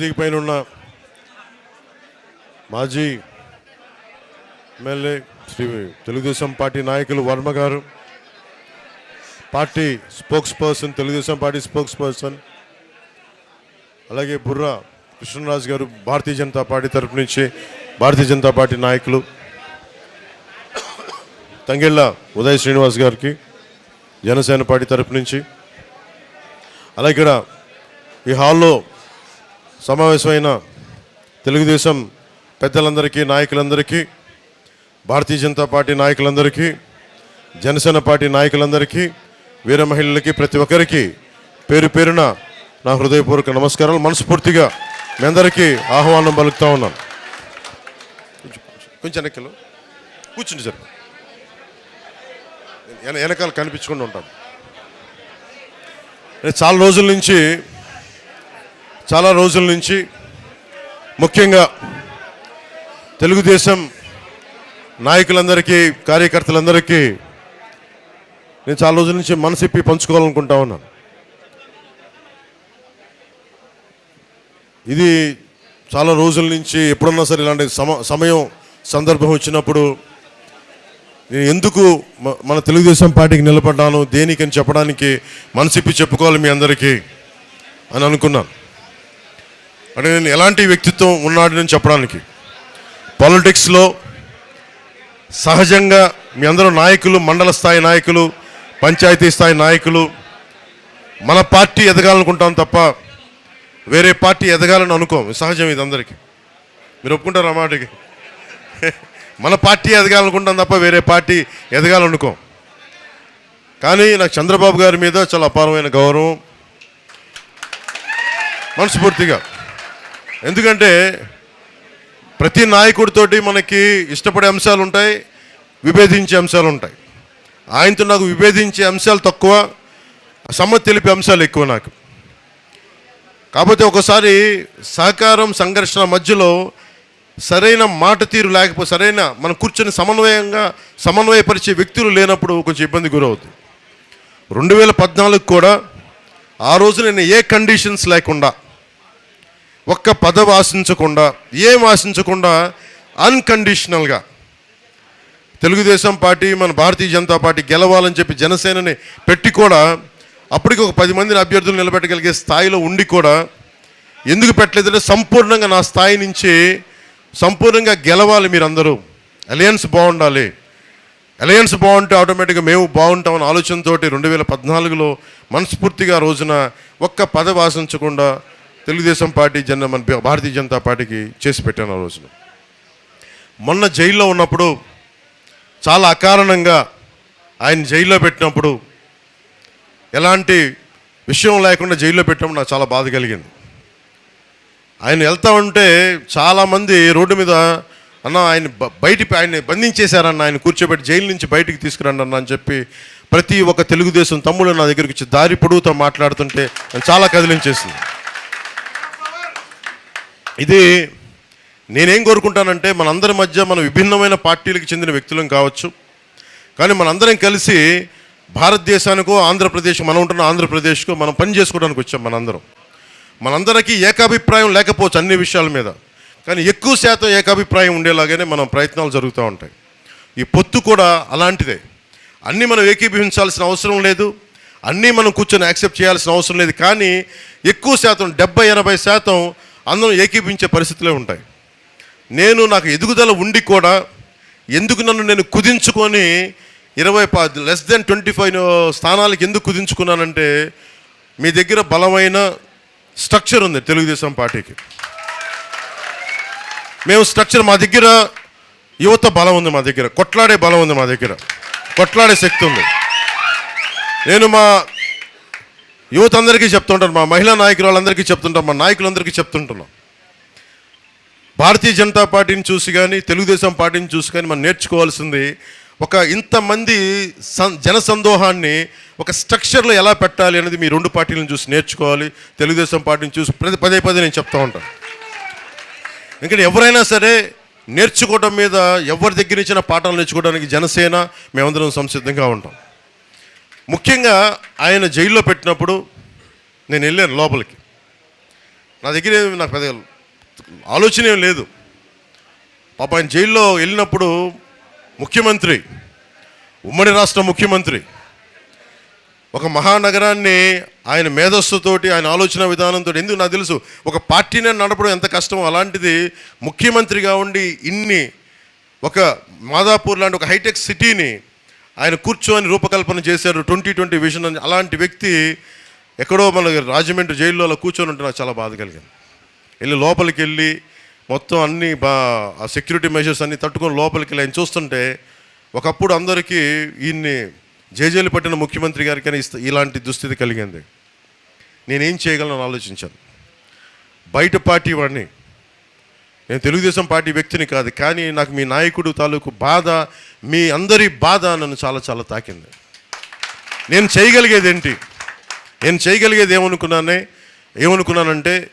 వేదిక పైన ఉన్న మాజీ ఎమ్మెల్యే శ్రీ తెలుగుదేశం పార్టీ నాయకులు వర్మ గారు party spokesperson Telugu Desam party spokesperson అలాగే బుర్రా కృష్ణరాజు గారు భారతీయ జనతా పార్టీ తరఫు నుంచి భారతీయ జనతా పార్టీ నాయకులు తంగెళ్ళ ఉదయ్ శ్రీనివాస్ గారికి జనసేన పార్టీ తరఫు నుంచి అలాగే ఇక్కడ ఈ హాల్లో సమావేశమైన తెలుగుదేశం పెద్దలందరికీ నాయకులందరికీ భారతీయ జనతా పార్టీ నాయకులందరికీ జనసేన పార్టీ నాయకులందరికీ వీర మహిళలకి ప్రతి ఒక్కరికి పేరు పేరున నా హృదయపూర్వక నమస్కారాలు. మనస్ఫూర్తిగా మీ అందరికీ ఆహ్వానం పలుకుతా ఉన్నాను. కొంచెం- కొంచెం వెనకలు కూర్చుండి సార్. వెనకాల కనిపించకుండా ఉంటాను. చాలా రోజుల నుంచి చాలా రోజుల నుంచి ముఖ్యంగా తెలుగుదేశం నాయకులందరికీ కార్యకర్తలందరికీ నేను చాలా రోజుల నుంచి మనసిప్పి పంచుకోవాలనుకుంటా ఉన్నాను. ఇది చాలా రోజుల నుంచి ఎప్పుడన్నా సరే ఇలాంటి సమ సమయం సందర్భం వచ్చినప్పుడు నేను ఎందుకు మన తెలుగుదేశం పార్టీకి నిలబడ్డాను దేనికని చెప్పడానికి మనసిప్పి చెప్పుకోవాలి మీ అందరికీ అని అనుకున్నాను. అంటే నేను ఎలాంటి వ్యక్తిత్వం ఉన్నాడు నేను చెప్పడానికి పాలిటిక్స్లో సహజంగా మీ అందరూ నాయకులు మండల స్థాయి నాయకులు పంచాయతీ స్థాయి నాయకులు మన పార్టీ ఎదగాలనుకుంటాం తప్ప వేరే పార్టీ ఎదగాలని అనుకోం. సహజం ఇది అందరికీ. మీరు ఒప్పుకుంటారు ఆ మాటకి? మన పార్టీ ఎదగాలనుకుంటాం తప్ప వేరే పార్టీ ఎదగాలనుకోం. కానీ నాకు చంద్రబాబు గారి మీద చాలా అపారమైన గౌరవం. మనస్ఫూర్తిగా. ఎందుకంటే ప్రతి నాయకుడితోటి మనకి ఇష్టపడే అంశాలు ఉంటాయి విభేదించే అంశాలు ఉంటాయి. ఆయనతో నాకు విభేదించే అంశాలు తక్కువ సమ్మతి తెలిపే అంశాలు ఎక్కువ నాకు. కాకపోతే ఒకసారి సహకారం సంఘర్షణ మధ్యలో సరైన మాట తీరు లేకపోతే సరైన మనం కూర్చొని సమన్వయంగా సమన్వయపరిచే వ్యక్తులు లేనప్పుడు కొంచెం ఇబ్బంది గురవుతుంది. రెండు వేల పద్నాలుగు కూడా ఆ రోజు నేను ఏ కండిషన్స్ లేకుండా ఒక్క పదవి ఆశించకుండా ఏం ఆశించకుండా అన్కండిషనల్గా తెలుగుదేశం పార్టీ మన భారతీయ జనతా పార్టీ గెలవాలని చెప్పి జనసేనని పెట్టి కూడా అప్పటికి ఒక పది మందిని అభ్యర్థులు నిలబెట్టగలిగే స్థాయిలో ఉండి కూడా ఎందుకు పెట్టలేదంటే సంపూర్ణంగా నా స్థాయి నుంచి సంపూర్ణంగా గెలవాలి మీరందరూ. అలయన్స్ బాగుండాలి. అలయన్స్ బాగుంటే ఆటోమేటిక్గా మేము బాగుంటామని ఆలోచనతోటి రెండు వేల పద్నాలుగులో మనస్ఫూర్తిగా రోజున ఒక్క పదవి ఆశించకుండా తెలుగుదేశం పార్టీ జన మన భారతీయ జనతా పార్టీకి చేసి పెట్టాను ఆ రోజున. మొన్న జైల్లో ఉన్నప్పుడు చాలా అకారణంగా ఆయన జైల్లో పెట్టినప్పుడు ఎలాంటి విషయం లేకుండా జైల్లో పెట్టడం నాకు చాలా బాధ కలిగింది. ఆయన వెళ్తా ఉంటే చాలామంది రోడ్డు మీద అన్న ఆయన బయట ఆయన బంధించేశారన్న ఆయన కూర్చోబెట్టి జైలు నుంచి బయటికి తీసుకురండి అన్న అని చెప్పి ప్రతి ఒక్క తెలుగుదేశం తమ్ముడు నా దగ్గరికి వచ్చి దారి పొడుగుతో మాట్లాడుతుంటే నన్ను చాలా కదిలించేసింది. ఇది నేనేం కోరుకుంటానంటే మనందరి మధ్య మన విభిన్నమైన పార్టీలకు చెందిన వ్యక్తులం కావచ్చు. కానీ మనందరం కలిసి భారతదేశానికో ఆంధ్రప్రదేశ్ మనం ఉంటున్న ఆంధ్రప్రదేశ్కో మనం పని చేసుకోవడానికి వచ్చాం మనందరం. మనందరికీ ఏకాభిప్రాయం లేకపోవచ్చు అన్ని విషయాల మీద. కానీ ఎక్కువ శాతం ఏకాభిప్రాయం ఉండేలాగానే మనం ప్రయత్నాలు జరుగుతూ ఉంటాయి. ఈ పొత్తు కూడా అలాంటిదే. అన్నీ మనం ఏకీభవించాల్సిన అవసరం లేదు. అన్నీ మనం కూర్చొని యాక్సెప్ట్ చేయాల్సిన అవసరం లేదు. కానీ ఎక్కువ శాతం డెబ్బై ఎనభై శాతం అందరం ఏకీపించే పరిస్థితులే ఉంటాయి. నేను నాకు ఎదుగుదల ఉండి కూడా ఎందుకు నన్ను నేను కుదించుకొని ఇరవై లెస్ దెన్ ట్వంటీ ఫైవ్ స్థానాలకు ఎందుకు కుదించుకున్నానంటే మీ దగ్గర బలమైన స్ట్రక్చర్ ఉంది తెలుగుదేశం పార్టీకి. మేము స్ట్రక్చర్ మా దగ్గర యువత బలం ఉంది మా దగ్గర కొట్లాడే బలం ఉంది మా దగ్గర కొట్లాడే శక్తి ఉంది. నేను మా యువత అందరికీ చెప్తుంటాను మా మహిళా నాయకురాలందరికీ చెప్తుంటాం మా నాయకులందరికీ చెప్తుంటున్నాం. భారతీయ జనతా పార్టీని చూసి కానీ తెలుగుదేశం పార్టీని చూసి కానీ మనం నేర్చుకోవాల్సింది ఒక ఇంతమంది సం జన సందోహాన్ని ఒక స్ట్రక్చర్లో ఎలా పెట్టాలి అనేది మీ రెండు పార్టీలను చూసి నేర్చుకోవాలి. తెలుగుదేశం పార్టీని చూసి ప్రతి పదే పదే నేను చెప్తూ ఉంటాను ఎందుకంటే ఎవరైనా సరే నేర్చుకోవడం మీద ఎవరి దగ్గర ఇచ్చిన పాఠాలు నేర్చుకోవడానికి జనసేన మేమందరం సంసిద్ధంగా ఉంటాం. ముఖ్యంగా ఆయన జైల్లో పెట్టినప్పుడు నేను వెళ్ళాను లోపలికి. నా దగ్గర నాకు పెద్ద ఆలోచన ఏం లేదు. పాప ఆయన జైల్లో వెళ్ళినప్పుడు ముఖ్యమంత్రి ఉమ్మడి రాష్ట్ర ముఖ్యమంత్రి ఒక మహానగరాన్ని ఆయన మేధస్సుతోటి ఆయన ఆలోచన విధానంతో ఎందుకు నాకు తెలుసు? ఒక పార్టీనే నడపడం ఎంత కష్టం అలాంటిది ముఖ్యమంత్రిగా ఉండి ఇన్ని ఒక మాదాపూర్ లాంటి ఒక హైటెక్ సిటీని ఆయన కూర్చొని రూపకల్పన చేశారు ట్వంటీ ట్వంటీ విజన్ అని. అలాంటి వ్యక్తి ఎక్కడో మన రాజమండ్రి జైల్లో అలా కూర్చొని ఉంటే నాకు చాలా బాధ కలిగింది. వెళ్ళి లోపలికి వెళ్ళి మొత్తం అన్ని బా ఆ సెక్యూరిటీ మెజర్స్ అన్ని తట్టుకొని లోపలికి వెళ్ళి ఆయన చూస్తుంటే ఒకప్పుడు అందరికీ ఈయన్ని జేజేలు పట్టిన ముఖ్యమంత్రి గారికైనా ఇస్త- ఇలాంటి దుస్థితి కలిగింది. నేనేం చేయగలను ఆలోచించాను. బయట పార్టీ వాడిని నేను తెలుగుదేశం పార్టీ వ్యక్తిని కాదు కానీ నాకు మీ నాయకుడు తాలూకు బాధ మీ అందరి బాధ నన్ను చాలా చాలా తాకింది. నేను చేయగలిగేది ఏంటి? నేను చేయగలిగేది ఏమనుకున్నానే ఏమనుకున్నానంటే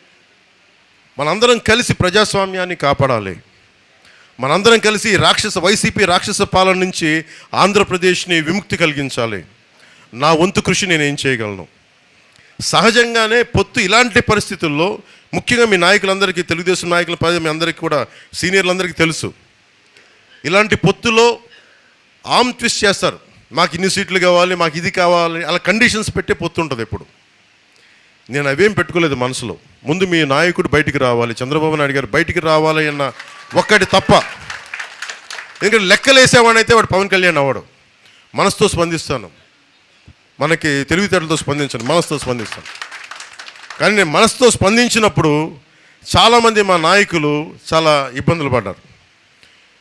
మనందరం కలిసి ప్రజాస్వామ్యాన్ని కాపాడాలి. మనందరం కలిసి రాక్షస వైసీపీ రాక్షస పాలన నుంచి ఆంధ్రప్రదేశ్ని విముక్తి కలిగించాలి. నా వంతు కృషి నేను ఏం చేయగలను? సహజంగానే పొత్తు ఇలాంటి పరిస్థితుల్లో ముఖ్యంగా మీ నాయకులందరికీ తెలుగుదేశం నాయకుల పది మీ అందరికీ కూడా సీనియర్లందరికీ తెలుసు. ఇలాంటి పొత్తులో ఆమ్ ట్విస్ట్ చేస్తారు. మాకు ఇన్ని సీట్లు కావాలి మాకు ఇది కావాలి అలా కండిషన్స్ పెట్టే పొత్తు ఉంటుంది ఎప్పుడు. నేను అవేం పెట్టుకోలేదు మనసులో. ముందు మీ నాయకుడు బయటికి రావాలి చంద్రబాబు నాయుడు గారు బయటికి రావాలి అన్న ఒక్కటి తప్ప. ఎందుకంటే లెక్కలేసేవాడైతే వాడు పవన్ కళ్యాణ్ అవ్వడు. మనసుతో స్పందిస్తాను. మనకి తెలివితేటలతో స్పందించను మనసుతో స్పందిస్తాను కానీ నేను మనసుతో స్పందించినప్పుడు చాలామంది మా నాయకులు చాలా ఇబ్బందులు పడ్డారు.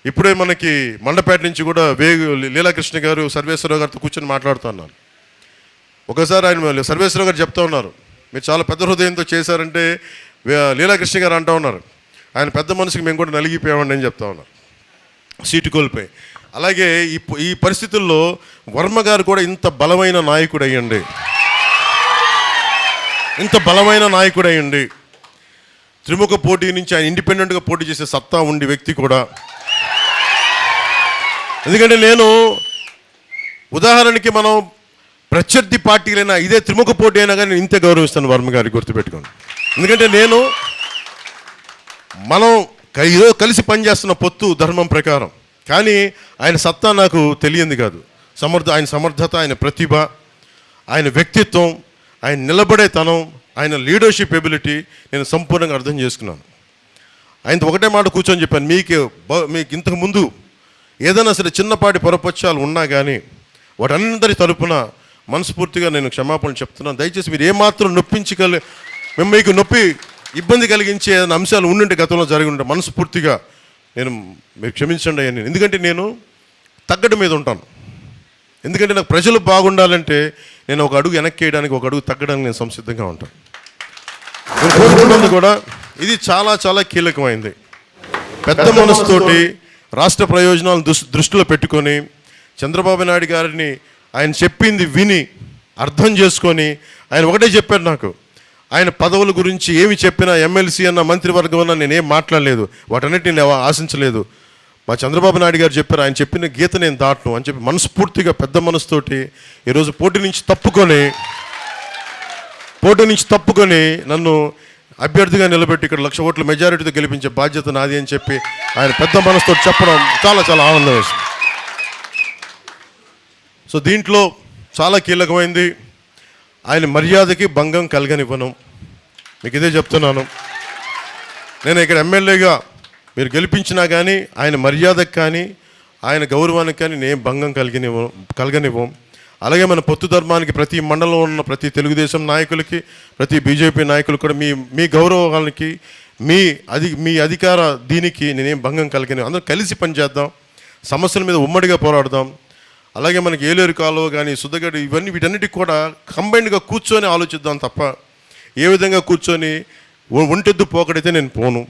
ఇప్పుడే మనకి మండపేట నుంచి కూడా వేగు లీలాకృష్ణ గారు సర్వేశ్వరరావు గారితో కూర్చొని మాట్లాడుతున్నాను ఒకసారి ఆయన సర్వేశ్వరరావు గారు చెప్తా ఉన్నారు మీరు చాలా పెద్ద హృదయంతో చేశారంటే లీలాకృష్ణ గారు అంటూ ఉన్నారు. ఆయన పెద్ద మనసుకి మేము కూడా నలిగిపోయామండి అని చెప్తా ఉన్నారు. సీటు కోల్పోయి. అలాగే ఈ ఈ పరిస్థితుల్లో వర్మ గారు కూడా ఇంత బలమైన నాయకుడు అయ్యండి ఇంత బలమైన నాయకుడు అయ్యండి త్రిముఖ పోటీ నుంచి ఆయన ఇండిపెండెంట్గా పోటీ చేసే సత్తా ఉండి వ్యక్తి కూడా. ఎందుకంటే నేను ఉదాహరణకి మనం ప్రత్యర్థి పార్టీలైనా ఇదే త్రిముఖ పోటీ అయినా కానీ ఇంత ఇంతే గౌరవిస్తాను వర్మ గారికి గుర్తుపెట్టుకోండి. ఎందుకంటే నేను మనం ఏదో కలిసి పనిచేస్తున్న పొత్తు ధర్మం ప్రకారం. కానీ ఆయన సత్తా నాకు తెలియంది కాదు. సమర్థ ఆయన సమర్థత ఆయన ప్రతిభ ఆయన వ్యక్తిత్వం ఆయన నిలబడే తనం ఆయన లీడర్షిప్ ఎబిలిటీ నేను సంపూర్ణంగా అర్థం చేసుకున్నాను. ఆయనతో ఒకటే మాట కూర్చొని చెప్పాను మీకు మీకు ఇంతకు ముందు ఏదైనా సరే చిన్నపాటి పొరపక్షాలు ఉన్నా కానీ వాటందరి తరపున మనస్ఫూర్తిగా నేను క్షమాపణ చెప్తున్నాను. దయచేసి మీరు ఏమాత్రం నొప్పించగల మేము మీకు నొప్పి ఇబ్బంది కలిగించే ఏదైనా అంశాలు ఉండుంటే గతంలో జరిగి ఉంటే మనస్ఫూర్తిగా నేను మీరు క్షమించండి అని ఎందుకంటే నేను తగ్గడం మీద ఉంటాను. ఎందుకంటే నాకు ప్రజలు బాగుండాలంటే నేను ఒక అడుగు వెనక్కి వేయడానికి ఒక అడుగు తగ్గడానికి నేను సంసిద్ధంగా ఉంటాను. నేను కూడా ఇది చాలా చాలా కీలకమైంది. పెద్ద మనసుతోటి రాష్ట్ర ప్రయోజనాలను దృష్- దృష్టిలో పెట్టుకొని చంద్రబాబు నాయుడు గారిని ఆయన చెప్పింది విని అర్థం చేసుకొని ఆయన ఒకటే చెప్పారు నాకు. ఆయన పదవుల గురించి ఏమి చెప్పినా ఎమ్మెల్సీ అన్న మంత్రివర్గం అన్న నేనేం మాట్లాడలేదు. వాటన్నిటిని నేను ఆశించలేదు. మా చంద్రబాబు నాయుడు గారు చెప్పారు ఆయన చెప్పిన గీత నేను దాటను అని చెప్పి మనస్ఫూర్తిగా పెద్ద మనసుతోటి ఈరోజు పోటీ నుంచి తప్పుకొని పోటీ నుంచి తప్పుకొని నన్ను అభ్యర్థిగా నిలబెట్టి ఇక్కడ లక్ష ఓట్ల మెజారిటీతో గెలిపించే బాధ్యత నాది అని చెప్పి ఆయన పెద్ద మనసుతో చెప్పడం చాలా చాలా ఆనందం సో దీంట్లో చాలా కీలకమైంది. ఆయన మర్యాదకి భంగం కలగనివ్వను. మీకు ఇదే చెప్తున్నాను. నేను ఇక్కడ ఎమ్మెల్యేగా మీరు గెలిపించినా కానీ ఆయన మర్యాదకు కానీ ఆయన గౌరవానికి కానీ నేను భంగం కలిగినివ్వం కలగనివ్వం. అలాగే మన పొత్తు ధర్మానికి ప్రతి మండలంలో ఉన్న ప్రతి తెలుగుదేశం నాయకులకి ప్రతి బీజేపీ నాయకులు కూడా మీ మీ గౌరవానికి మీ అధి మీ అధికార దీనికి నేనేం భంగం కలిగిన అందరం కలిసి పనిచేద్దాం. సమస్యల మీద ఉమ్మడిగా పోరాడదాం. అలాగే మనకి ఏలేరు కాలువ కానీ సుద్దగడ్డ ఇవన్నీ వీటన్నిటికి కూడా కంబైన్డ్గా కూర్చొని ఆలోచిద్దాం తప్ప ఏ విధంగా కూర్చొని ఒంటెద్దు పోకడైతే నేను పోను.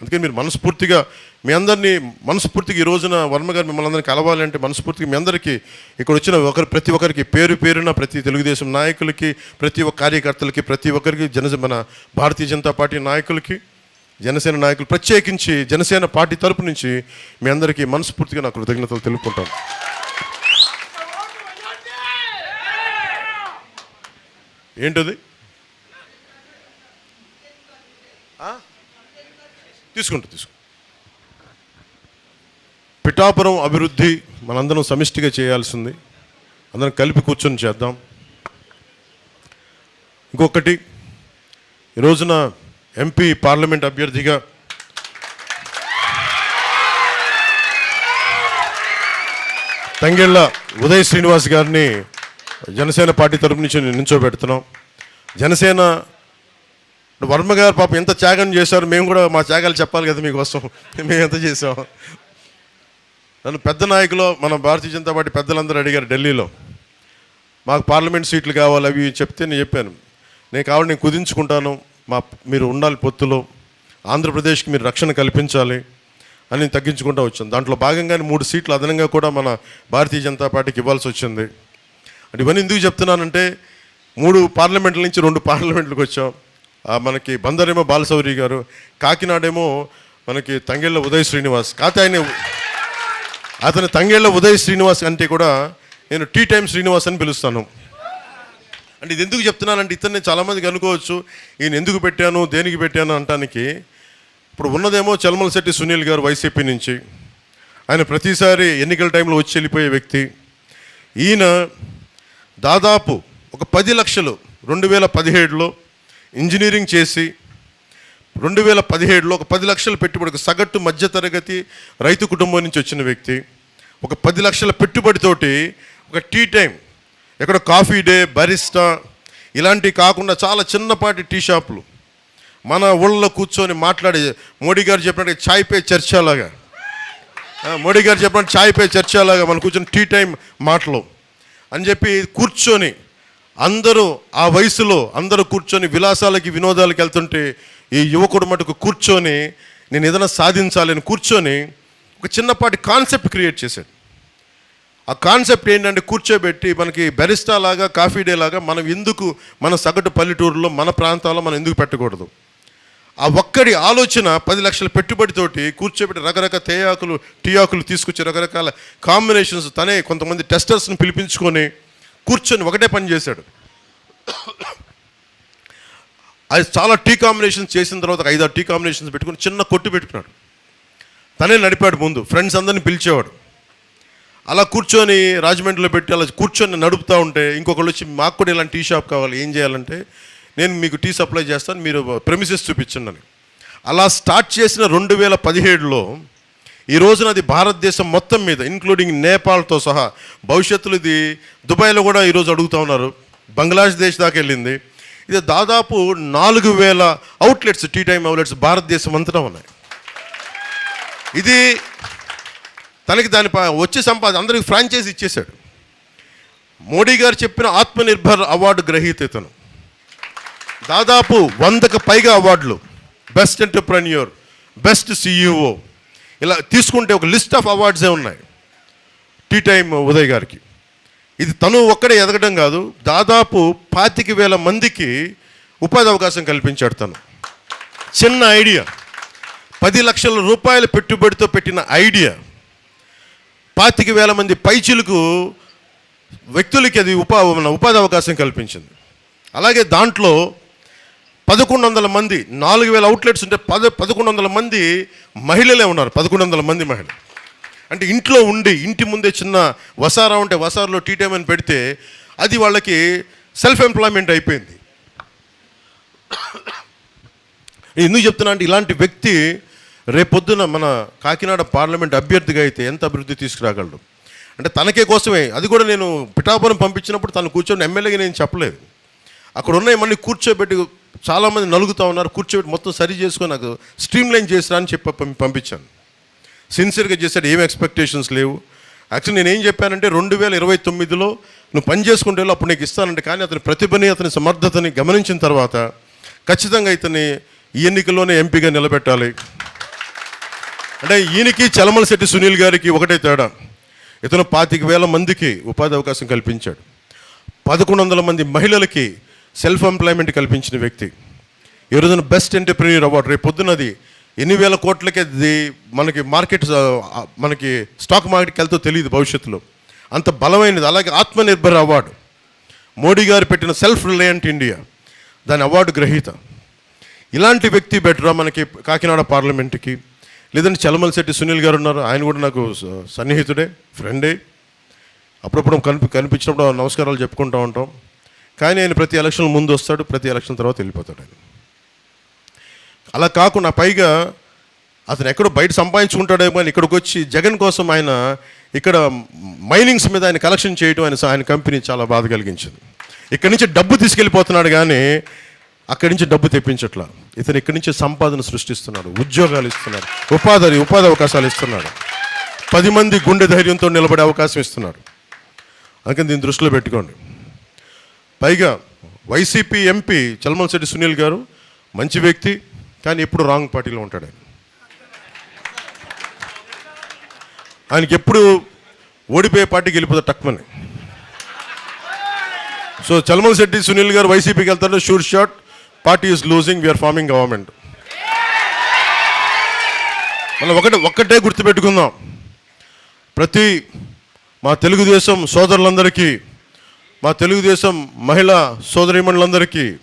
అందుకని మీరు మనస్ఫూర్తిగా మీ అందరినీ మనస్ఫూర్తిగా ఈ రోజున వర్మ గారు మిమ్మల్ని అందరినీ కలవాలి అంటే మనస్ఫూర్తిగా మీ అందరికీ ఇక్కడ వచ్చిన ఒకరు ప్రతి ఒక్కరికి పేరు పేరున ప్రతి తెలుగుదేశం నాయకులకి ప్రతి ఒక్క కార్యకర్తలకి ప్రతి ఒక్కరికి జన మన భారతీయ జనతా పార్టీ నాయకులకి జనసేన నాయకులు ప్రత్యేకించి జనసేన పార్టీ తరపు నుంచి మీ అందరికీ మనస్ఫూర్తిగా నా కృతజ్ఞతలు తెలుపుకుంటాను. ఏంటది? తీసుకుంటా తీసుకుంటా. పిఠాపురం అభివృద్ధి మనందరం సమిష్టిగా చేయాల్సింది. అందరం కలిపి కూర్చొని చేద్దాం. ఇంకొకటి ఈ రోజున ఎంపీ పార్లమెంట్ అభ్యర్థిగా తంగెళ్ళ ఉదయ్ శ్రీనివాస్ గారిని జనసేన పార్టీ తరపు నుంచి నించోబెడుతున్నాం. జనసేన వర్మ గారు పాప ఎంత త్యాగం చేశారు మేము కూడా మా త్యాగాలు చెప్పాలి కదా మీకోసం. మేము ఎంత చేసాం నన్ను పెద్ద నాయకులు మన భారతీయ జనతా పార్టీ పెద్దలందరూ అడిగారు ఢిల్లీలో. మాకు పార్లమెంట్ సీట్లు కావాలి అవి చెప్తే నేను చెప్పాను. నేను కావాలి నేను కుదించుకుంటాను. మా మీరు ఉండాలి పొత్తులో. ఆంధ్రప్రదేశ్కి మీరు రక్షణ కల్పించాలి అని తగ్గించుకుంటూ వచ్చాను. దాంట్లో భాగంగానే మూడు సీట్లు అదనంగా కూడా మన భారతీయ జనతా పార్టీకి ఇవ్వాల్సి వచ్చింది. అంటే ఇవన్నీ ఎందుకు చెప్తున్నానంటే మూడు పార్లమెంట్ల నుంచి రెండు పార్లమెంట్లకు వచ్చాం. ఆ, మనకి బందరేమో బాలసౌరి గారు కాకినాడేమో మనకి తంగెళ్ళ ఉదయ్ శ్రీనివాస్ కాకపోతే ఆయన అతని తంగేళ్ళ ఉదయ్ శ్రీనివాస్ అంటే కూడా నేను టీ టైం శ్రీనివాస్ అని పిలుస్తాను. అంటే ఇది ఎందుకు చెప్తున్నానంటే ఇతన్ని చాలామందికి అనుకోవచ్చు ఈయన ఎందుకు పెట్టాను దేనికి పెట్టాను అంటానికి ఇప్పుడు ఉన్నదేమో చలమల శెట్టి సునీల్ గారు వైసీపీ నుంచి. ఆయన ప్రతిసారి ఎన్నికల టైంలో వచ్చి వెళ్ళిపోయే వ్యక్తి. ఈయన దాదాపు ఒక పది లక్షలు రెండు వేల పదిహేడులో ఇంజనీరింగ్ చేసి రెండు వేల పదిహేడులో ఒక పది లక్షల పెట్టుబడి ఒక సగటు మధ్యతరగతి రైతు కుటుంబం నుంచి వచ్చిన వ్యక్తి ఒక పది లక్షల పెట్టుబడితోటి ఒక టీ టైం ఎక్కడ కాఫీ డే బరిస్టా ఇలాంటివి కాకుండా చాలా చిన్నపాటి టీ షాపులు. మన ఊళ్ళో కూర్చొని మాట్లాడే మోడీ గారు చెప్పినట్టు చాయ్ పే చర్చలాగా. మోడీ గారు చెప్పినట్టు చాయ్ పే చర్చలాగా మనం కూర్చొని టీ టైం మాటలు. అని చెప్పి కూర్చొని అందరూ ఆ వయసులో అందరూ కూర్చొని విలాసాలకి వినోదాలకి వెళ్తుంటే ఈ యువకుడు మటుకు కూర్చొని నేను ఏదైనా సాధించాలి అని కూర్చొని ఒక చిన్నపాటి కాన్సెప్ట్ క్రియేట్ చేశాడు. ఆ కాన్సెప్ట్ ఏంటంటే కూర్చోబెట్టి మనకి బెరిస్టా లాగా కాఫీ డే లాగా మనం ఎందుకు మన సగటు పల్లెటూరులో మన ప్రాంతాల్లో మనం ఎందుకు పెట్టకూడదు? ఆ ఒక్కడి ఆలోచన పది లక్షల పెట్టుబడితోటి కూర్చోబెట్టి రకరకాల తేయాకులు టీ ఆకులు తీసుకొచ్చి రకరకాల కాంబినేషన్స్ తనే కొంతమంది టెస్టర్స్ని పిలిపించుకొని కూర్చొని ఒకటే పని చేశాడు. అది చాలా టీ కాంబినేషన్స్ చేసిన తర్వాత ఒక ఐదారు టీ కాంబినేషన్స్ పెట్టుకుని చిన్న కొట్టు పెట్టుకున్నాడు. తనే నడిపాడు ముందు. ఫ్రెండ్స్ అందరిని పిలిచేవాడు. అలా కూర్చొని రాజమండ్రిలో పెట్టి అలా కూర్చొని నడుపుతూ ఉంటే ఇంకొకళ్ళు వచ్చి మాకు కూడా ఇలాంటి టీ షాప్ కావాలి ఏం చేయాలంటే నేను మీకు టీ సప్లై చేస్తాను మీరు ప్రెమిసెస్ చూపించండి అని. అలా స్టార్ట్ చేసిన రెండు వేల పదిహేడులో ఈ రోజున అది భారతదేశం మొత్తం మీద ఇంక్లూడింగ్ నేపాల్తో సహా భవిష్యత్తులో ఇది దుబాయ్లో కూడా ఈరోజు అడుగుతూ ఉన్నారు. బంగ్లాదేశ్ దాకా వెళ్ళింది. ఇది దాదాపు నాలుగు వేల అవుట్లెట్స్ టీ టైమ్ అవుట్లెట్స్ భారతదేశం అంతటా ఉన్నాయి. ఇది తనకి దాని వచ్చే సంపాదన అందరికి ఫ్రాంచైజ్ ఇచ్చేశాడు. మోడీ గారు చెప్పిన ఆత్మనిర్భర్ అవార్డు గ్రహీత ఇతను. దాదాపు వందకు పైగా అవార్డులు. బెస్ట్ ఎంటర్ప్రెన్యూర్ బెస్ట్ సిఇఓ ఇలా తీసుకుంటే ఒక లిస్ట్ ఆఫ్ అవార్డ్సే ఉన్నాయి? టీ టైమ్ ఉదయ్ గారికి. ఇది తను ఒక్కడే ఎదగడం కాదు దాదాపు పాతిక వేల మందికి ఉపాధి అవకాశం కల్పించాడు తను. చిన్న ఐడియా. పది లక్షల రూపాయల పెట్టుబడితో పెట్టిన ఐడియా. పాతిక వేల మంది పైచిలకు వ్యక్తులకి అది ఉపా ఉపాధి అవకాశం కల్పించింది. అలాగే దాంట్లో పదకొండు వందల మంది నాలుగు వేల అవుట్లెట్స్ ఉంటే పద పదకొండు వందల మంది మహిళలే ఉన్నారు పదకొండు వందల మంది మహిళ అంటే ఇంట్లో ఉండి ఇంటి ముందే చిన్న వసారా ఉంటే వసారలో టీ టైం అని పెడితే అది వాళ్ళకి సెల్ఫ్ ఎంప్లాయ్మెంట్ అయిపోయింది. ఎందుకు చెప్తున్నా అంటే ఇలాంటి వ్యక్తి రేపొద్దున మన కాకినాడ పార్లమెంట్ అభ్యర్థిగా అయితే ఎంత అభివృద్ధి తీసుకురాగలడు? అంటే తనకే కోసమే. అది కూడా నేను పిఠాపురం పంపించినప్పుడు తను కూర్చొని ఎమ్మెల్యేగా నేను చెప్పలేదు. అక్కడ ఉన్నాయి మళ్ళీ కూర్చోబెట్టి చాలామంది నలుగుతూ ఉన్నారు కూర్చోబెట్టి మొత్తం సరి చేసుకొని నాకు స్ట్రీమ్ లైన్ చేసినా అని చెప్పి పంపించాను. సిన్సియర్గా చేశాడు ఏం ఎక్స్పెక్టేషన్స్ లేవు. యాక్చువల్లీ నేను ఏం చెప్పానంటే రెండు వేల ఇరవై తొమ్మిదిలో నువ్వు పని చేసుకుంటే అప్పుడు నీకు ఇస్తానంటే కానీ అతని ప్రతిభని అతని సమర్థతని గమనించిన తర్వాత ఖచ్చితంగా ఇతని ఈ ఎన్నికల్లోనే ఎంపీగా నిలబెట్టాలి. అంటే ఈయనకి చలమలశెట్టి సునీల్ గారికి ఒకటే తేడా. ఇతను పాతిక వేల మందికి ఉపాధి అవకాశం కల్పించాడు. పదకొండు వందల మంది మహిళలకి సెల్ఫ్ ఎంప్లాయ్మెంట్ కల్పించిన వ్యక్తి. ఈ రోజున బెస్ట్ ఎంటర్ప్రీనియర్ అవార్డు రేపు పొద్దున్నది ఎన్ని వేల కోట్లకి మనకి మార్కెట్ మనకి స్టాక్ మార్కెట్కి వెళ్తో తెలియదు భవిష్యత్తులో. అంత బలమైనది అలాగే ఆత్మనిర్భర్ అవార్డు మోడీ గారు పెట్టిన సెల్ఫ్ రిలయంట్ ఇండియా దాని అవార్డు గ్రహీత. ఇలాంటి వ్యక్తి బెటరా మనకి కాకినాడ పార్లమెంట్కి? లేదంటే చలమల్ శెట్టి సునీల్ గారు ఉన్నారు ఆయన కూడా నాకు సన్నిహితుడే ఫ్రెండే అప్పుడప్పుడు కనిపి కనిపించినప్పుడు నమస్కారాలు చెప్పుకుంటూ ఉంటాం. కానీ ఆయన ప్రతి ఎలక్షన్ ముందు వస్తాడు ప్రతి ఎలక్షన్ తర్వాత వెళ్ళిపోతాడు ఆయన. అలా కాకుండా పైగా అతను ఎక్కడో బయట సంపాదించుకుంటాడేమో అని ఇక్కడికి వచ్చి జగన్ కోసం ఆయన ఇక్కడ మైనింగ్స్ మీద ఆయన కలెక్షన్ చేయడం ఆయన ఆయన కంపెనీ చాలా బాధ కలిగించింది. ఇక్కడి నుంచి డబ్బు తీసుకెళ్ళిపోతున్నాడు కానీ అక్కడి నుంచి డబ్బు తెప్పించట్లా. ఇతను ఇక్కడి నుంచి సంపాదన సృష్టిస్తున్నాడు ఉద్యోగాలు ఇస్తున్నాడు ఉపాధి ఉపాధి అవకాశాలు ఇస్తున్నాడు. పది మంది గుండె ధైర్యంతో నిలబడే అవకాశం ఇస్తున్నాడు. అందుకని దీన్ని దృష్టిలో పెట్టుకోండి. పైగా వైసీపీ ఎంపీ చల్మల్శెట్టి సునీల్ గారు మంచి వ్యక్తి కానీ ఎప్పుడు రాంగ్ పార్టీలో ఉంటాడు ఆయన. ఆయనకి ఎప్పుడు ఓడిపోయే పార్టీకి వెళ్ళిపోతాడు టక్మని సో చల్మల్ శెట్టి సునీల్ గారు వైసీపీకి వెళ్తారు sure shot party is losing we are forming government మనం ఒకటి ఒక్కటే గుర్తుపెట్టుకుందాం. ప్రతి మా తెలుగుదేశం సోదరులందరికీ మా తెలుగుదేశం మహిళా సోదరీమణులందరికీ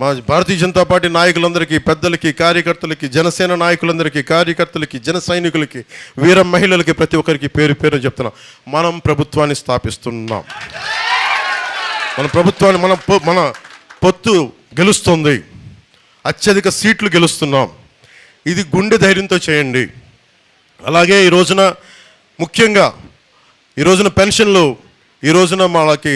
మా భారతీయ జనతా పార్టీ నాయకులందరికీ పెద్దలకి కార్యకర్తలకి జనసేన నాయకులందరికీ కార్యకర్తలకి జన సైనికులకి వీర మహిళలకి ప్రతి ఒక్కరికి పేరు పేరు చెప్తున్నాం. మనం ప్రభుత్వాన్ని స్థాపిస్తున్నాం. మన ప్రభుత్వాన్ని మన పొ- మన పొత్తు గెలుస్తుంది. అత్యధిక సీట్లు గెలుస్తున్నాం. ఇది గుండె ధైర్యంతో చేయండి. అలాగే ఈ రోజున ముఖ్యంగా ఈ రోజున పెన్షన్లు ఈ రోజున వాళ్ళకి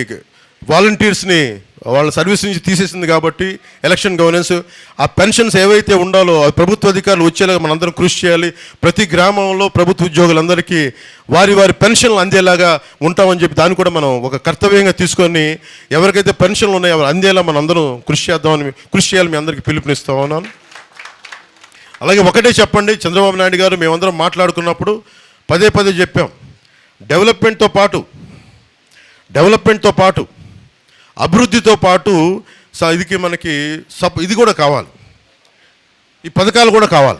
వాలంటీర్స్ని వాళ్ళ సర్వీస్ నుంచి తీసేసింది కాబట్టి ఎలక్షన్ గవర్నెన్స్ ఆ పెన్షన్స్ ఏవైతే ఉండాలో ఆ ప్రభుత్వ అధికారులు వచ్చేలాగా మనందరం కృషి చేయాలి. ప్రతి గ్రామంలో ప్రభుత్వ ఉద్యోగులందరికీ వారి వారి పెన్షన్లు అందేలాగా ఉంటామని చెప్పి దాన్ని కూడా మనం ఒక కర్తవ్యంగా తీసుకొని ఎవరికైతే పెన్షన్లు ఉన్నాయో అవి అందేలా మనం అందరం కృషి చేద్దామని కృషి చేయాలి మీ అందరికీ పిలుపునిస్తా ఉన్నాను. అలాగే ఒకటే చెప్పండి చంద్రబాబు నాయుడు గారు మేమందరం మాట్లాడుకున్నప్పుడు పదే పదే చెప్పాం. డెవలప్మెంట్తో పాటు డెవలప్మెంట్తో పాటు అభివృద్ధితో పాటు స- ఇదికి మనకి సప్ ఇది కూడా కావాలి. ఈ పథకాలు కూడా కావాలి.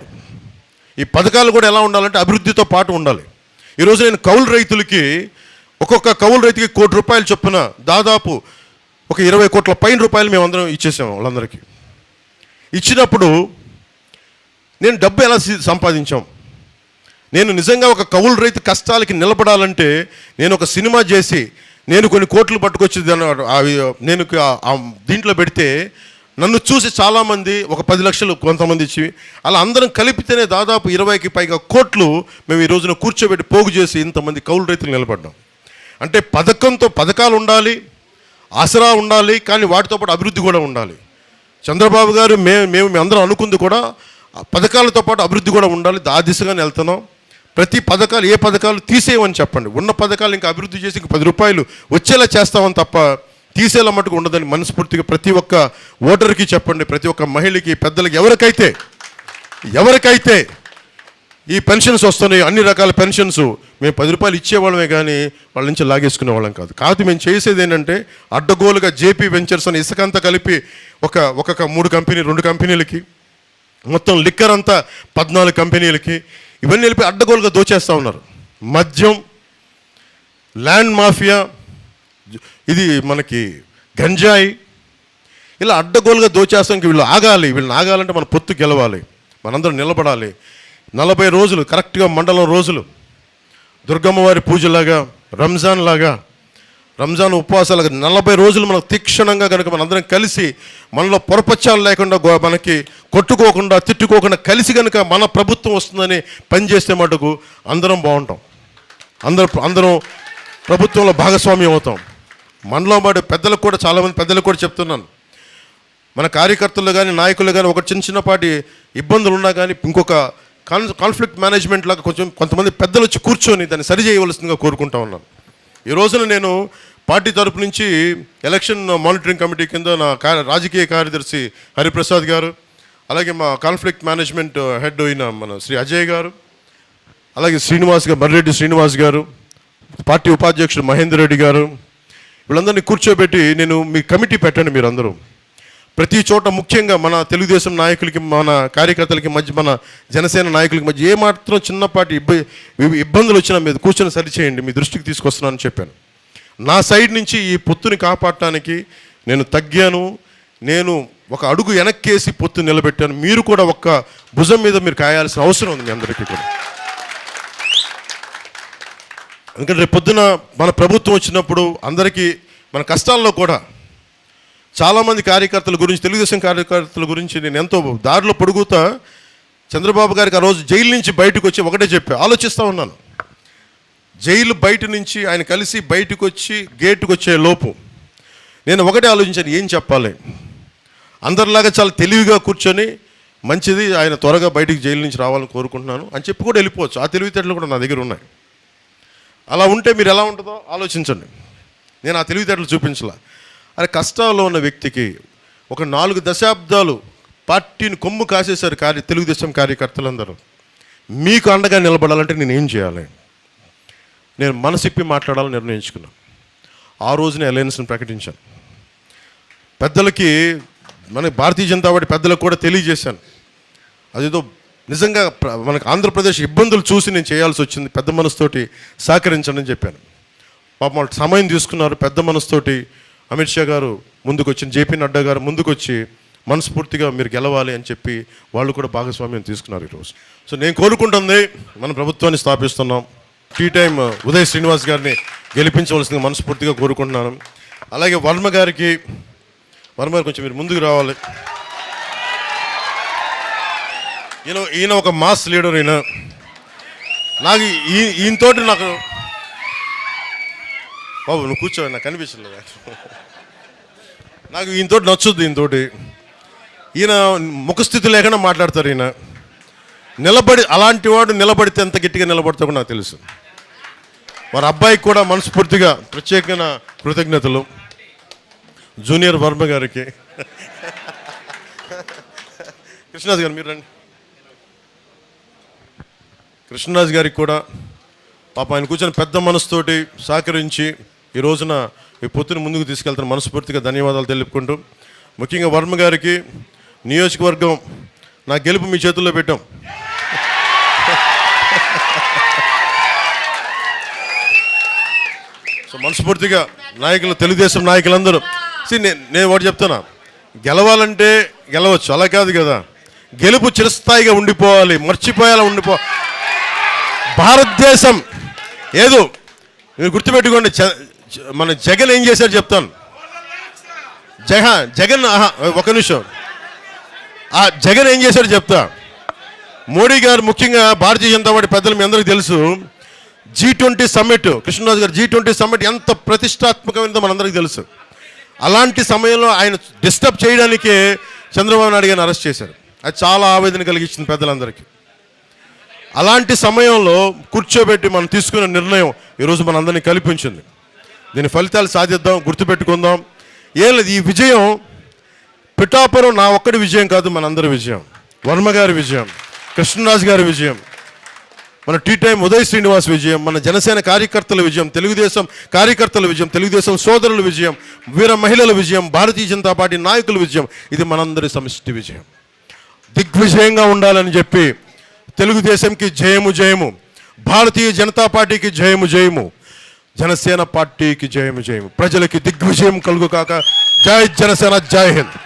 ఈ పథకాలు కూడా ఎలా ఉండాలంటే అభివృద్ధితో పాటు ఉండాలి. ఈరోజు నేను కౌలు రైతులకి ఒక్కొక్క కౌలు రైతుకి కోటి రూపాయలు చొప్పున దాదాపు ఒక ఇరవై కోట్ల పైన రూపాయలు మేము అందరం ఇచ్చేసాము వాళ్ళందరికీ. ఇచ్చినప్పుడు నేను డబ్బు ఎలా సంపాదించాం? నేను నిజంగా ఒక కౌలు రైతు కష్టాలకి నిలబడాలంటే నేను ఒక సినిమా చేసి నేను కొన్ని కోట్లు పట్టుకొచ్చి దాన్ని అవి నేను దీంట్లో పెడితే నన్ను చూసి చాలామంది ఒక పది లక్షలు కొంతమంది ఇచ్చి అలా అందరం కలిపితేనే దాదాపు ఇరవైకి పైగా కోట్లు మేము ఈ రోజున కూర్చోబెట్టి పోగు చేసి ఇంతమంది కౌలు రైతులు నిలబడ్డాం. అంటే పథకంతో పథకాలు ఉండాలి ఆసరా ఉండాలి కానీ వాటితో పాటు అభివృద్ధి కూడా ఉండాలి. చంద్రబాబు గారు మేము మేము మేము అందరం అనుకుంది కూడా ఆ పథకాలతో పాటు అభివృద్ధి కూడా ఉండాలి ఆ దిశగానే వెళ్తున్నాం. ప్రతి పథకాలు ఏ పథకాలు తీసేయమని చెప్పండి. ఉన్న పథకాలు ఇంకా అభివృద్ధి చేసి ఇంక పది రూపాయలు వచ్చేలా చేస్తామని తప్ప తీసేలా మటుకు ఉండదని మనస్ఫూర్తిగా ప్రతి ఒక్క ఓటర్కి చెప్పండి ప్రతి ఒక్క మహిళకి పెద్దలకి ఎవరికైతే ఎవరికైతే ఈ పెన్షన్స్ వస్తున్నాయి అన్ని రకాల పెన్షన్స్ మేము పది రూపాయలు ఇచ్చేవాళ్ళమే కానీ వాళ్ళ నుంచి లాగేసుకునే వాళ్ళం కాదు. కాదు మేము చేసేది ఏంటంటే అడ్డగోలుగా జేపీ వెంచర్స్ అని ఇసుకంతా కలిపి ఒక ఒక్కొక్క మూడు కంపెనీ రెండు కంపెనీలకి మొత్తం లిక్కర్ అంతా పద్నాలుగు కంపెనీలకి ఇవన్నీ వెళ్ళి అడ్డగోలుగా దోచేస్తూ ఉన్నారు. మద్యం ల్యాండ్ మాఫియా ఇది మనకి గంజాయి ఇలా అడ్డగోలుగా దోచేస్తానికి వీళ్ళు ఆగాలి. వీళ్ళని ఆగాలంటే మన పొత్తు గెలవాలి. మనందరం నిలబడాలి. నలభై రోజులు కరెక్ట్గా మండలం రోజులు. దుర్గమ్మవారి పూజలాగా రంజాన్ లాగా రంజాన్ ఉపవాసాలుగా నలభై రోజులు మనకు తీక్షణంగా కనుక మనందరం కలిసి మనలో పొరపచ్చాలు లేకుండా మనకి కొట్టుకోకుండా తిట్టుకోకుండా కలిసి కనుక మన ప్రభుత్వం వస్తుందని పనిచేస్తే మటుకు అందరం బాగుంటాం. అందరం అందరం ప్రభుత్వంలో భాగస్వామ్యం అవుతాం. మనలో పాటు పెద్దలకు కూడా చాలామంది పెద్దలకు కూడా చెప్తున్నాను. మన కార్యకర్తలు కానీ నాయకులు కానీ ఒక చిన్న చిన్నపాటి ఇబ్బందులు ఉన్నా కానీ ఇంకొక కాన్ కాన్ఫ్లిక్ట్ మేనేజ్మెంట్ లాగా కొంచెం కొంతమంది పెద్దలు వచ్చి కూర్చొని దాన్ని సరి చేయవలసిందిగా కోరుకుంటా ఉన్నాను. ఈ రోజున నేను పార్టీ తరపు నుంచి ఎలక్షన్ మానిటరింగ్ కమిటీ కింద నా రాజకీయ కార్యదర్శి హరిప్రసాద్ గారు అలాగే మా కాన్ఫ్లిక్ట్ మేనేజ్మెంట్ హెడ్ అయిన మన శ్రీ అజయ్ గారు అలాగే శ్రీనివాస్ గారు మర్రెడ్డి శ్రీనివాస్ గారు పార్టీ ఉపాధ్యక్షుడు మహేందర్ రెడ్డి గారు వీళ్ళందరినీ కూర్చోబెట్టి నేను మీ కమిటీ పెట్టండి మీరందరూ. ప్రతి చోట ముఖ్యంగా మన తెలుగుదేశం నాయకులకి మన కార్యకర్తలకి మధ్య మన జనసేన నాయకులకి మధ్య ఏమాత్రం చిన్నపాటి ఇబ్బ ఇబ్బందులు వచ్చినా మీరు కూర్చొని సరిచేయండి మీ దృష్టికి తీసుకొస్తున్నానని చెప్పాను. నా సైడ్ నుంచి ఈ పొత్తుని కాపాడటానికి నేను తగ్గాను నేను ఒక అడుగు వెనక్కేసి పొత్తు నిలబెట్టాను. మీరు కూడా ఒక్క భుజం మీద మీరు కాయాల్సిన అవసరం ఉంది మీ అందరికీ కూడా. ఎందుకంటే రేపు పొద్దున మన ప్రభుత్వం వచ్చినప్పుడు అందరికీ మన కష్టాల్లో కూడా చాలామంది కార్యకర్తల గురించి తెలుగుదేశం కార్యకర్తల గురించి నేను ఎంతో దారిలో పొడుగుతా చంద్రబాబు గారికి ఆ రోజు జైలు నుంచి బయటకు వచ్చి ఒకటే చెప్పా ఆలోచిస్తూ ఉన్నాను. జైలు బయట నుంచి ఆయన కలిసి బయటకు వచ్చి గేటుకు వచ్చే లోపు నేను ఒకటే ఆలోచించాను ఏం చెప్పాలి? అందరిలాగా చాలా తెలివిగా కూర్చొని మంచిది ఆయన త్వరగా బయటికి జైలు నుంచి రావాలని కోరుకుంటున్నాను అని చెప్పి కూడా వెళ్ళిపోవచ్చు. ఆ తెలివితేటలు కూడా నా దగ్గర ఉన్నాయి. అలా ఉంటే మీరు ఎలా ఉంటుందో ఆలోచించండి. నేను ఆ తెలివితేటలు చూపించలా. అరే కష్టాల్లో ఉన్న వ్యక్తికి ఒక నాలుగు దశాబ్దాలు పార్టీని కొమ్ము కాసేశారు కార్య తెలుగుదేశం కార్యకర్తలందరూ. మీకు అండగా నిలబడాలంటే నేను ఏం చేయాలి? నేను మనసిప్పి మాట్లాడాలని నిర్ణయించుకున్నాను ఆ రోజునే అలయన్స్ని ప్రకటించాను. పెద్దలకి మన భారతీయ జనతా పార్టీ పెద్దలకు కూడా తెలియజేశాను. అదేదో నిజంగా మనకు ఆంధ్రప్రదేశ్ ఇబ్బందులు చూసి నేను చేయాల్సి వచ్చింది పెద్ద మనసుతోటి సహకరించండి అని చెప్పాను. పాపం వాళ్ళు సమయం తీసుకున్నారు పెద్ద మనసుతోటి అమిత్ షా గారు ముందుకొచ్చిన జేపీ నడ్డా గారు ముందుకొచ్చి మనస్ఫూర్తిగా మీరు గెలవాలి అని చెప్పి వాళ్ళు కూడా భాగస్వామ్యం తీసుకున్నారు ఈరోజు. సో నేను కోరుకుంటుంది మన ప్రభుత్వాన్ని స్థాపిస్తున్నాం. టీ టైం ఉదయ్ శ్రీనివాస్ గారిని గెలిపించవలసింది మనస్ఫూర్తిగా కోరుకుంటున్నాను. అలాగే వర్మ గారికి వర్మ గారు కొంచెం మీరు ముందుకు రావాలి. ఈయన ఈయన ఒక మాస్ లీడర్ ఈయన. నాకు ఈ ఈయనతోటి నాకు బాబు నువ్వు కూర్చో నాకు కనిపించలేదు నాకు ఈయనతోటి నచ్చుద్ది ఈయనతోటి ఈయన ముఖస్థితి లేకుండా మాట్లాడతారు ఈయన. నిలబడి అలాంటి వాడు నిలబడితే ఎంత గట్టిగా నిలబడతాడో నాకు తెలుసు. వారి అబ్బాయికి కూడా మనస్ఫూర్తిగా ప్రత్యేకమైన కృతజ్ఞతలు. జూనియర్ వర్మ గారికి. కృష్ణరాజు గారు మీరు రండి. కృష్ణరాజు గారికి కూడా పాప ఆయన కూర్చొని పెద్ద మనసుతోటి సహకరించి ఈ రోజున ఈ పొత్తుని ముందుకు తీసుకెళ్తున్న మనస్ఫూర్తిగా ధన్యవాదాలు తెలుపుకుంటూ ముఖ్యంగా వర్మ గారికి నియోజకవర్గం నా గెలుపు మీ చేతుల్లో పెట్టాం. సో మనస్ఫూర్తిగా నాయకులు తెలుగుదేశం నాయకులందరూ సీ నే- నేను ఒకటి చెప్తున్నా గెలవాలంటే గెలవచ్చు అలా కాదు కదా. గెలుపు చిరస్థాయిగా ఉండిపోవాలి మర్చిపోయేలా ఉండిపో భారతదేశం ఏదో మీరు గుర్తుపెట్టుకోండి చ- మన జగన్ ఏం చేశారు చెప్తాను. జగన్ జగన్ ఒక నిమిషం. ఆ జగన్ ఏం చేశాడు చెప్తా. మోడీ గారు ముఖ్యంగా భారతీయ జనతా పార్టీ పెద్దలు మీ అందరికీ తెలుసు. జీ ట్వంటీ సమ్మిట్ కృష్ణరాజు గారు జీ ట్వంటీ సమ్మిట్ ఎంత ప్రతిష్టాత్మకమైనదో మనందరికీ తెలుసు. అలాంటి సమయంలో ఆయన డిస్టర్బ్ చేయడానికే చంద్రబాబు నాయుడు గారిని అరెస్ట్ చేశారు. అది చాలా ఆవేదన కలిగించింది పెద్దలందరికీ. అలాంటి సమయంలో కూర్చోబెట్టి మనం తీసుకున్న నిర్ణయం ఈరోజు మనందరినీ కల్పించింది. దీని ఫలితాలు సాధిద్దాం గుర్తుపెట్టుకుందాం. ఏం లేదు ఈ విజయం పిఠాపురం నా ఒక్కడి విజయం కాదు మనందరి విజయం. వర్మ గారి విజయం కృష్ణరాజు గారి విజయం మన టీ టైం ఉదయ్ శ్రీనివాస్ విజయం మన జనసేన కార్యకర్తల విజయం తెలుగుదేశం కార్యకర్తల విజయం తెలుగుదేశం సోదరుల విజయం వీర మహిళల విజయం భారతీయ జనతా పార్టీ నాయకుల విజయం ఇది మనందరి సమిష్టి విజయం. దిగ్విజయంగా ఉండాలని చెప్పి తెలుగుదేశంకి జయము జయము భారతీయ జనతా పార్టీకి జయము జయము జనసేన పార్టీకి జయము జయము ప్రజలకి దిగ్విజయం కలుగు కాక జై జనసేన జై హింద్